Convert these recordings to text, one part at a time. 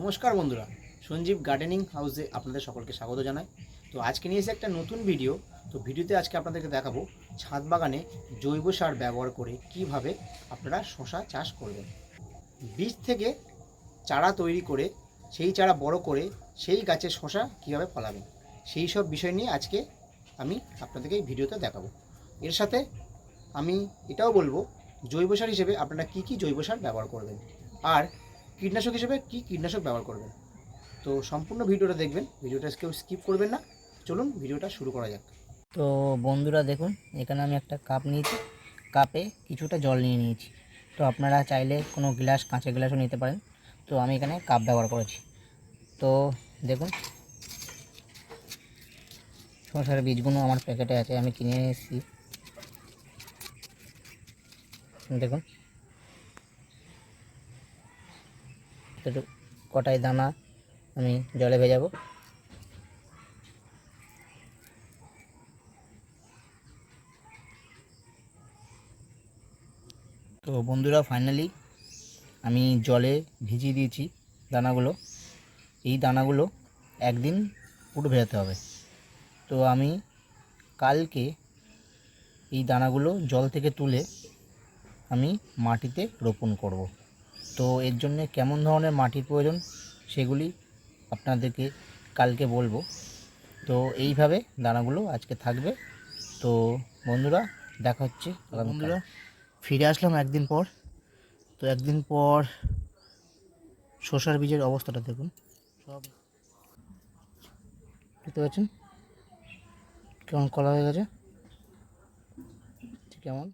নমস্কার বন্ধুরা, সঞ্জীব গার্ডেনিং হাউসে আপনাদের সকলকে স্বাগত জানাই। তো আজকে নিয়ে এসে একটা নতুন ভিডিও তো ভিডিওতে আজকে আপনাদেরকে দেখাবো ছাদ বাগানে জৈব সার ব্যবহার করে কীভাবে আপনারা শশা চাষ করবেন। বীজ থেকে চারা তৈরি করে, সেই চারা বড় করে, সেই গাছের শশা কীভাবে ফলাবেন, সেই সব বিষয় নিয়ে আজকে আমি আপনাদেরকে এই ভিডিওতে দেখাবো। এর সাথে আমি এটাও বলব, জৈব সার হিসেবে আপনারা কী কী জৈব সার ব্যবহার করবেন, আর কীটনাশক হিসেবে কী কীটনাশক ব্যবহার করবেন? তো সম্পূর্ণ ভিডিওটা দেখবেন, ভিডিওটা কেউ স্কিপ করবেন না। চলুন ভিডিওটা শুরু করা যাক। তো বন্ধুরা দেখুন, এখানে আমি একটা কাপ নিয়েছি। কাপে কিছুটা জল নিয়ে নিয়েছি। তো আপনারা চাইলে কোনো গ্লাস কাঁচের গ্লাসও নিতে পারেন। তো আমি এখানে কাপ ব্যবহার করেছি। তো দেখুন, শসার বীজগুলো আমার প্যাকেটে আছে, আমি কিনে এসেছি দেখুন। একটু কটাই দানা আমি জলে ভেজাবো। তো বন্ধুরা ফাইনালি আমি জলে ভিজিয়ে দিয়েছি দানাগুলো। এই দানাগুলো একদিন পুরো ভেজাতে হবে। তো আমি কালকে এই দানাগুলো জল থেকে তুলে আমি মাটিতে রোপণ করব। তো এর জন্য কেমন ধরনের মাটির প্রয়োজন সেগুলি আপনাদেরকে কালকে বলব। তো এইভাবে দানাগুলো আজকে থাকবে। তো বন্ধুরা, দেখা হচ্ছে বন্ধুরা, ফিরে আসলাম একদিন পর। তো একদিন পর শসার বীজের অবস্থাটা দেখুন। সব দেখতে পাচ্ছেন? কেমন কলা হয়ে গেছে? কেমন?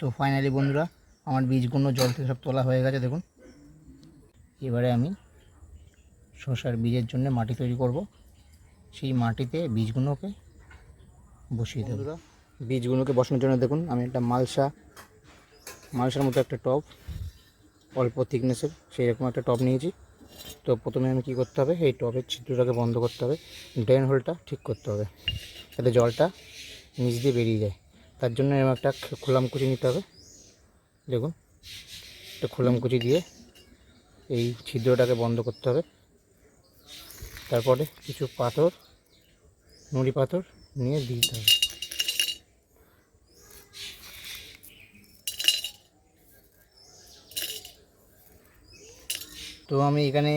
তো ফাইনালি বন্ধুরা আমার বীজগুলো জল থেকে সব তোলা হয়ে গেছে, দেখুন। এবারে আমি শসার বীজের জন্য মাটি তৈরি করব। সেই মাটিতে বীজগুলোকে বসিয়ে দেবো। বীজগুলোকে বসানোর জন্য দেখুন, আমি একটা মালসা, মালসার মতো একটা টব, অল্প থিকনেসের সেই রকম একটা টব নিয়েছি। তো প্রথমে আমি কী করতে হবে, এই টবের ছিদ্রটাকে বন্ধ করতে হবে। ড্রেন হোলটা ঠিক করতে হবে, যাতে জলটা নিচ দিয়ে বেরিয়ে যায়। তার জন্য এরকম একটা খোলামকুচি নিতে হবে। দেখুন, একটা খোলামকুচি দিয়ে এই ছিদ্রটাকে বন্ধ করতে হবে। তারপরে কিছু পাথর, নুড়ি পাথর নিয়ে দিতে হবে। তো আমি এখানে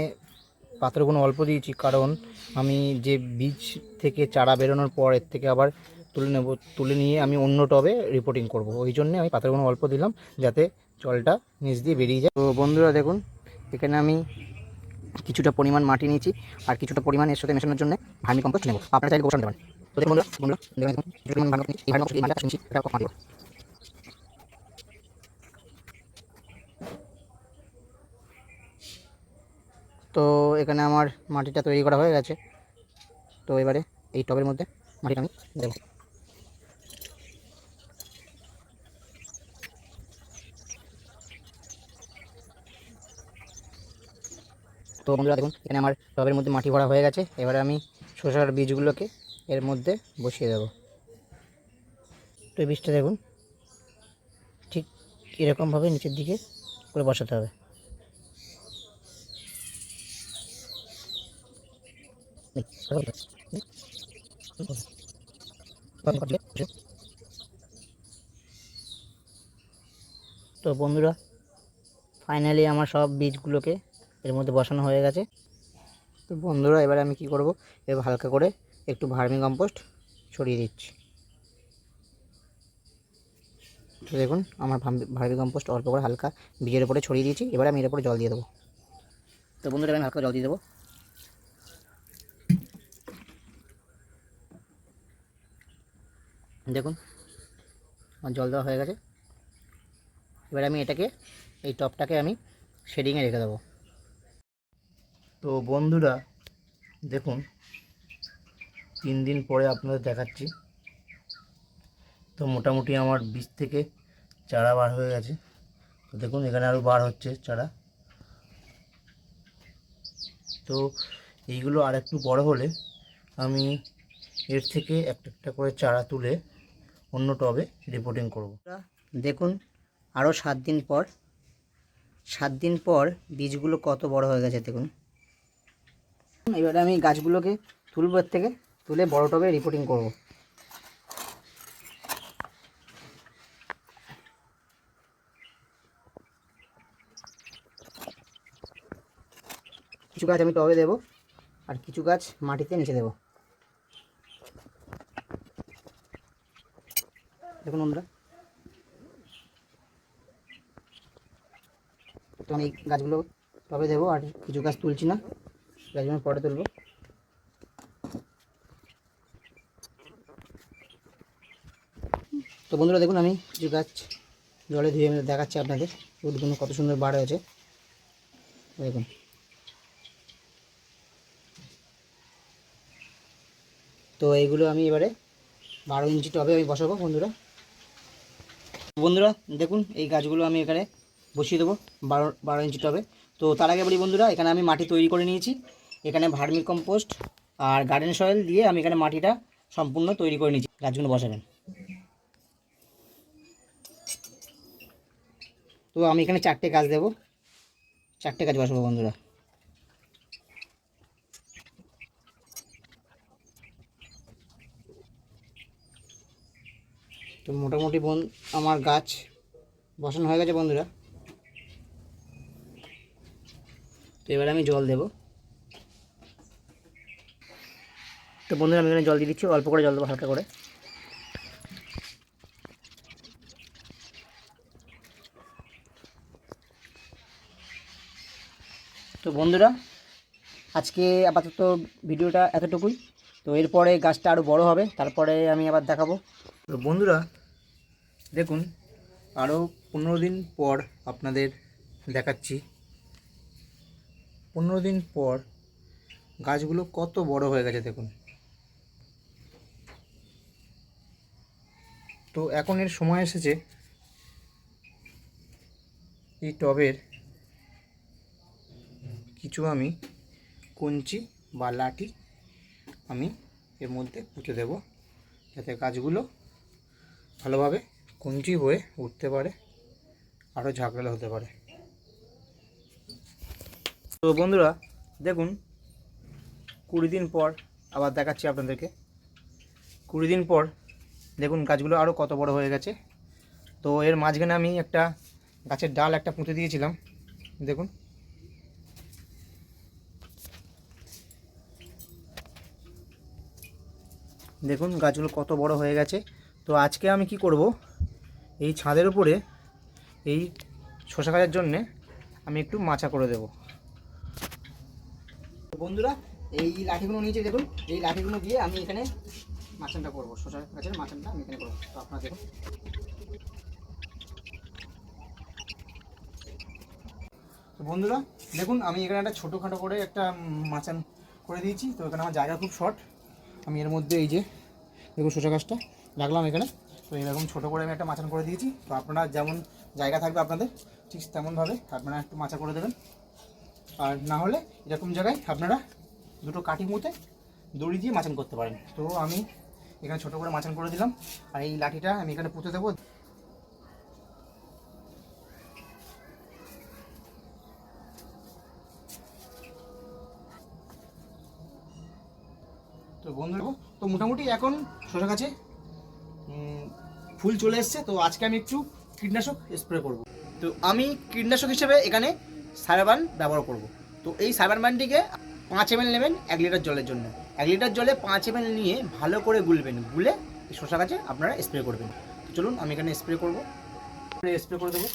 পাথরগুলো অল্প দিয়েছি, কারণ আমি যে বীজ থেকে চারা বেরোনোর পর এর থেকে আবার তুলে নেব, তুলে নিয়ে আমি অন্য টবে রিপোর্টিং করব। ওই জন্যে আমি পাথরগুলো অল্প দিলাম যাতে জলটা নিচ দিয়ে বেরিয়ে যায়। তো বন্ধুরা দেখুন, এখানে আমি কিছুটা পরিমাণ মাটি নিয়েছি আর কিছুটা পরিমাণ এর সাথে মেশানোর জন্য ভার্মি কম্পোস্ট নেব। আপনারা চাইলে গোসান দেবেন তো তো এখানে আমার মাটিটা তৈরি করা হয়ে গেছে। তো এবারে এই টবের মধ্যে মাটিটা আমি দেবো। তো বন্ধুরা দেখুন, এখানে আমার টবের মধ্যে মাটি ভরা হয়ে গেছে। এবারে আমি শসার বীজগুলোকে এর মধ্যে বসিয়ে দেবো। তো বীজটা দেখুন, ঠিক এরকমভাবে নিচের দিকে করে বসাতে হবে। তো বন্ধুরা ফাইনালি আমার সব বীজগুলোকে এর মধ্যে বসানো হয়ে গেছে। তো বন্ধুরা, এবারে আমি কি করব? এবার হালকা করে একটু ভার্মি কম্পোস্ট ছড়িয়ে দিচ্ছি। তো দেখুন, আমার ভার্মি কম্পোস্ট অল্প করে হালকা বীজের উপরে ছড়িয়ে দিয়েছি। এবারে আমি এর উপরে জল দিয়ে দেবো। তো বন্ধুরা আমি হালকা জল দিয়ে দেবো। দেখুন, আমার জল দেওয়া হয়ে গেছে। এবার আমি এটাকে, এই টপটাকে আমি শেডিংয়ে রেখে দেবো। তো বন্ধুরা, দেখুন, তিন দিন পরে আপনাদের দেখাচ্ছি। তো মোটামুটি আমার বীজ থেকে চারা বার হয়ে গেছে। তো দেখুন, এখানে আরও বার হচ্ছে চারা। তো এইগুলো আর একটু বড় হলে আমি এর থেকে একটা একটা করে চারা তুলে অন্য টবে রিপোর্টিং করব। দেখুন আরও সাত দিন পর, সাত দিন পর বীজগুলো কত বড় হয়ে গেছে, দেখুন। এবারে আমি গাছগুলোকে তুলব থেকে, তুলে বড় টবে রিপোর্টিং করব। কিছু গাছ আমি টবে দেবো, আর কিছু গাছ মাটিতে নিচে দেবো। দেখুন বন্ধুরা। তো আমি গাছগুলো টবে দেবো, আর কিছু গাছ তুলছি না। গাছগুলো পরে তুলবো। তো বন্ধুরা, দেখুন আমি কিছু গাছ জলে ধুয়ে আমি দেখাচ্ছি আপনাদের রোদগুলো কত সুন্দর বার হয়েছে। দেখুন। তো এইগুলো আমি এবারে বারো ইঞ্চি টবে আমি বসাবো, বন্ধুরা। বন্ধুরা, দেখুন, এই গাছগুলো আমি এখানে বসিয়ে দেবো, বারো বারো ইঞ্চি টবে। তো তার আগে বলি বন্ধুরা, এখানে আমি মাটি তৈরি করে নিয়েছি। এখানে ভার্মি কম্পোস্ট আর গার্ডেন সয়েল দিয়ে আমি এখানে মাটিটা সম্পূর্ণ তৈরি করে নিয়েছি। গাছগুলো বসাবেন। তো আমি এখানে চারটে গাছ দেবো। চারটে গাছ বসাবো বন্ধুরা। তো মোটামুটি বন আমার গাছ বসানো হয়ে গেছে বন্ধুরা। তো এবারে আমি জল দেব। তো বন্ধুরা, আমি এখানে জল দিয়ে দিচ্ছি। অল্প করে জল দেবো, হালকা করে। তো বন্ধুরা, আজকে আপাতত ভিডিওটা এতটুকুই। তো এরপরে গাছটা আরও বড় হবে, তারপরে আমি আবার দেখাবো। তো বন্ধুরা, দেখুন আরও পনেরো দিন পর আপনাদের দেখাচ্ছি। পনেরো দিন পর গাছগুলো কত বড় হয়ে গেছে, দেখুন। তো এখন এর সময় এসেছে এই টবের কিছু আমি কঞ্চি বা লাঠি আমি এর মধ্যে পুঁতে দেব যাতে গাছগুলো ভালোভাবে কঞ্চি হয়ে উঠতে পারে, আরও ঝাঁকড়ালো হতে পারে। তো বন্ধুরা, দেখুন, কুড়ি দিন পর আবার দেখাচ্ছি আপনাদেরকে। কুড়ি দিন পর দেখুন, গাছগুলো আরও কত বড় হয়ে গেছে। তো এর মাঝখানে আমি একটা গাছের ডাল একটা পুঁতে দিয়েছিলাম, দেখুন। দেখুন, গাছগুলো কত বড় হয়ে গেছে। তো আজকে আমি কি করব, এই ছাদের উপরে, এই শশা গাছের জন্যে আমি একটু মাচা করে দেব। বন্ধুরা, এই লাঠিগুলো নিয়েছি, দেখুন। এই লাঠিগুলো দিয়ে আমি এখানে মাচানটা করব। শশা গাছের মাচানটা আমি এখানে করব তো আপনারা দেখুন। তো বন্ধুরা, দেখুন, আমি এখানে একটা ছোটোখাটো করে একটা মাচান করে দিয়েছি। তো এখানে আমার জায়গা খুব শর্ট। আমি এর মধ্যে এই যে, দেখুন শসা গাছটা রাখলাম এখানে। তো এরকম ছোটো করে আমি একটা মাচান করে দিয়েছি। তো আপনারা যেমন জায়গা থাকবে আপনাদের, ঠিক তেমনভাবে আপনারা একটু মাচা করে দেবেন। আর না হলে এরকম জায়গায় আপনারা দুটো কাঠি মুতে দড়ি দিয়ে মাচান করতে পারেন। তো আমি এখানে ছোটো করে মাচান করে দিলাম। আর এই লাঠিটা আমি এখানে পুঁতে দেবো। তো বন্ধু, তো মোটামুটি এখন শশা গাছে ফুল চলে এসছে। তো আজকে আমি একটু কীটনাশক স্প্রে করব। তো আমি কীটনাশক হিসেবে এখানে সাইবান ব্যবহার করব। তো এই সাইবার সাইবারম্যানটিকে পাঁচ এম নেবেন এক লিটার জলের জন্য। এক লিটার জলে পাঁচ এম নিয়ে ভালো করে গুলবেন। গুলে শশা গাছে আপনারা স্প্রে করবেন। চলুন, আমি এখানে স্প্রে করব। স্প্রে করে দেবো।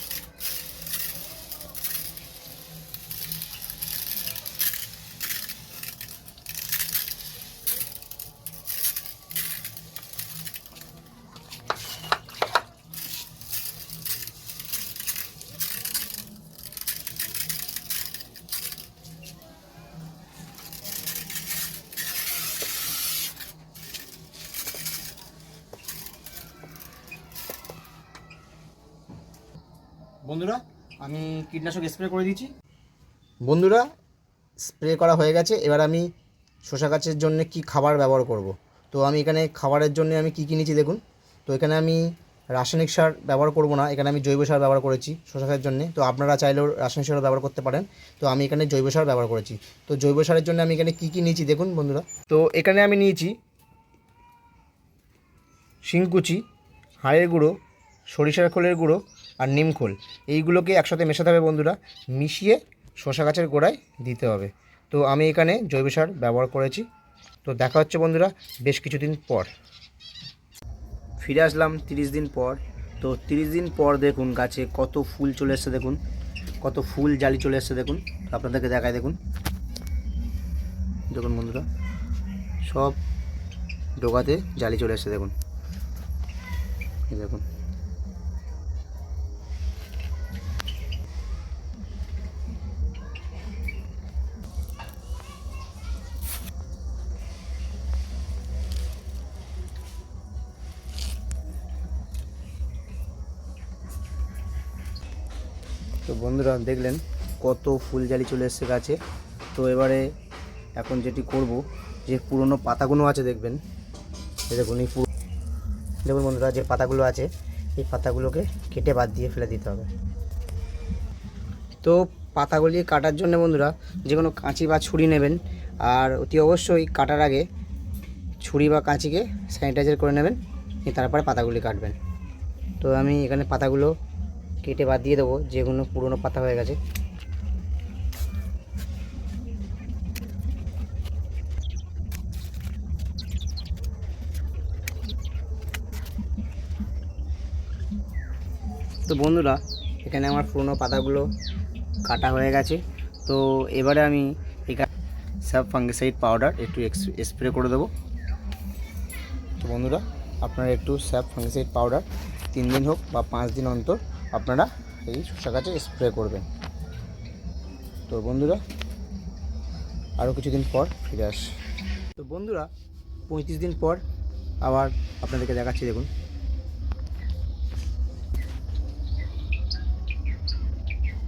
বন্ধুরা, আমি কীটনাশক স্প্রে করে দিয়েছি। বন্ধুরা, স্প্রে করা হয়ে গেছে, এবার আমি শশা গাছের জন্য কি খাবার ব্যবহার করব। তো আমি এখানে খাবারের জন্য আমি কি কিনেছি দেখুন। তো এখানে আমি রাসায়নিক সার ব্যবহার করব না, এখানে আমি জৈব সার ব্যবহার করেছি শশা গাছের জন্য। তো আপনারা চাইলেও রাসায়নিক সার ব্যবহার করতে পারেন। তো আমি এখানে জৈব সার ব্যবহার করেছি। তো জৈব সারের জন্য আমি এখানে কী কী নিয়েছি দেখুন বন্ধুরা। তো এখানে আমি নিয়েছি শিংকুচি, হাড়ের গুঁড়ো, সরিষার খোলের গুঁড়ো আর নিম খোল। এইগুলোকে একসাথে মেশাতে হবে বন্ধুরা। মিশিয়ে শশা গাছের গোড়ায় দিতে হবে। তো আমি এখানে জৈব সার ব্যবহার করেছি। তো দেখা হচ্ছে বন্ধুরা বেশ কিছুদিন পর। ফিরে আসলাম তিরিশ দিন পর। তো তিরিশ দিন পর দেখুন গাছে কত ফুল চলে এসছে দেখুন। কত ফুল জালি চলে এসছে দেখুন। আপনাদেরকে দেখায় দেখুন। দেখুন বন্ধুরা, সব ডোকাতে জালি চলে এসছে দেখুন। দেখুন। তো বন্ধুরা দেখলেন কত ফুল জালি চলে এসছে গাছে। তো এবারে এখন যেটি করব, যে পুরনো পাতাগুলো আছে দেখবেন। দেখুন, এই দেখুন বন্ধুরা যে পাতাগুলো আছে, এই পাতাগুলোকে কেটে বাদ দিয়ে ফেলে দিতে হবে। তো পাতাগুলি কাটার জন্য বন্ধুরা যে কোনো কাঁচি বা ছুরি নেবেন, আর অতি অবশ্যই কাটার আগে ছুরি বা কাঁচিকে স্যানিটাইজার করে নেবেন তারপরে পাতাগুলি কাটবেন। তো আমি এখানে পাতাগুলো কেটে বাদ দিয়ে দেবো যেগুলো পুরনো পাতা হয়ে গেছে। তো বন্ধুরা, এখানে আমার পুরনো পাতাগুলো কাটা হয়ে গেছে। তো এবারে আমি এখানে স্যাপ ফাঙ্গিসাইড পাউডার একটু স্প্রে করে দেবো। তো বন্ধুরা, আপনারা একটু স্যাপ ফাঙ্গিসাইড পাউডার তিন দিন হোক বা পাঁচ দিন অন্তর আপনারা এই শসা গাছে স্প্রে করবেন। তো বন্ধুরা আরও কিছুদিন পর ফিরে আস তো বন্ধুরা, পঁয়ত্রিশ দিন পর আবার আপনাদেরকে দেখাচ্ছি, দেখুন।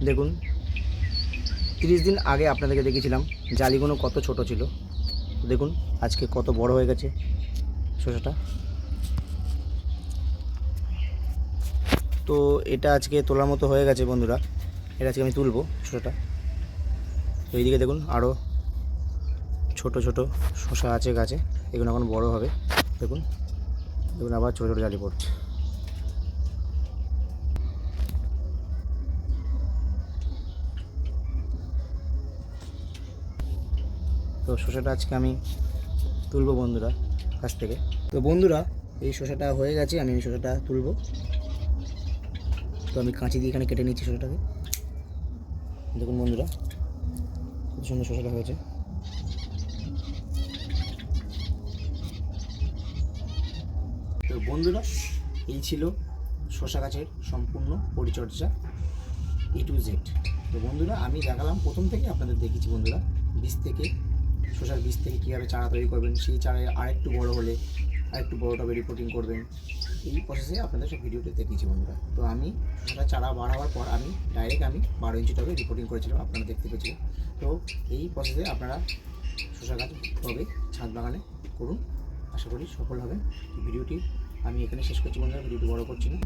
দেখুন, তিরিশ দিন আগে আপনাদেরকে দেখেছিলাম জালিগুলো কত ছোট ছিল। দেখুন, আজকে কত বড় হয়ে গেছে শসাটা। তো এটা আজকে তোলার মতো হয়ে গেছে বন্ধুরা। এটা আজকে আমি তুলবো ছোটোটা। তো এইদিকে দেখুন আরও ছোট ছোট শসা আছে গাছে। এগুলো এখন বড় হবে। দেখুন দেখুন আবার ছোটো ছোটো জালি পড়ছে। তো শসাটা আজকে আমি তুলবো বন্ধুরা কাছ থেকে। তো বন্ধুরা, এই শসাটা হয়ে গেছে, আমি এই শসাটা তুলবো। তো আমি কাঁচি দিয়ে এখানে কেটে নিচ্ছি শসাটাকে। দেখুন বন্ধুরা, কত সুন্দর শসাটা হয়েছে। তো বন্ধুরা, এই ছিল শশা গাছের সম্পূর্ণ পরিচর্যা এ টু জেড তো বন্ধুরা, আমি দেখালাম প্রথম থেকে, আপনাদের দেখেছি বন্ধুরা, বীজ থেকে শশার বীজ থেকে কীভাবে চারা তৈরি করবেন, সেই চারায় আরেকটু বড় হলে আরেকটু বড় টবে রিপোর্টিং করবেন এই প্রসেসে আপনাদের সব ভিডিওতে দেখিয়েছি বন্ধুরা। তো আমি শসাটা চারা বাড়াবার পর আমি ডাইরেক্ট আমি বারো ইঞ্চি টবে রিপোর্টিং করেছিলাম, আপনারা দেখতে পেয়েছিলেন। তো এই প্রসেসে আপনারা শসা গাছ টবে ছাদ বাগানে করুন। আশা করি সফল হবেন। ভিডিওটি আমি এখানে শেষ করছি বন্ধুরা, ভিডিওটি বড় করছি না।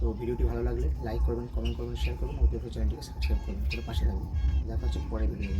তো ভিডিওটি ভালো লাগলে লাইক করবেন কমেন্ট করবেন শেয়ার করবেন আর চ্যানেলটিকে সাবস্ক্রাইব করবেন। করে পাশে থাকবেন। দেখা হচ্ছে পরে ভিডিও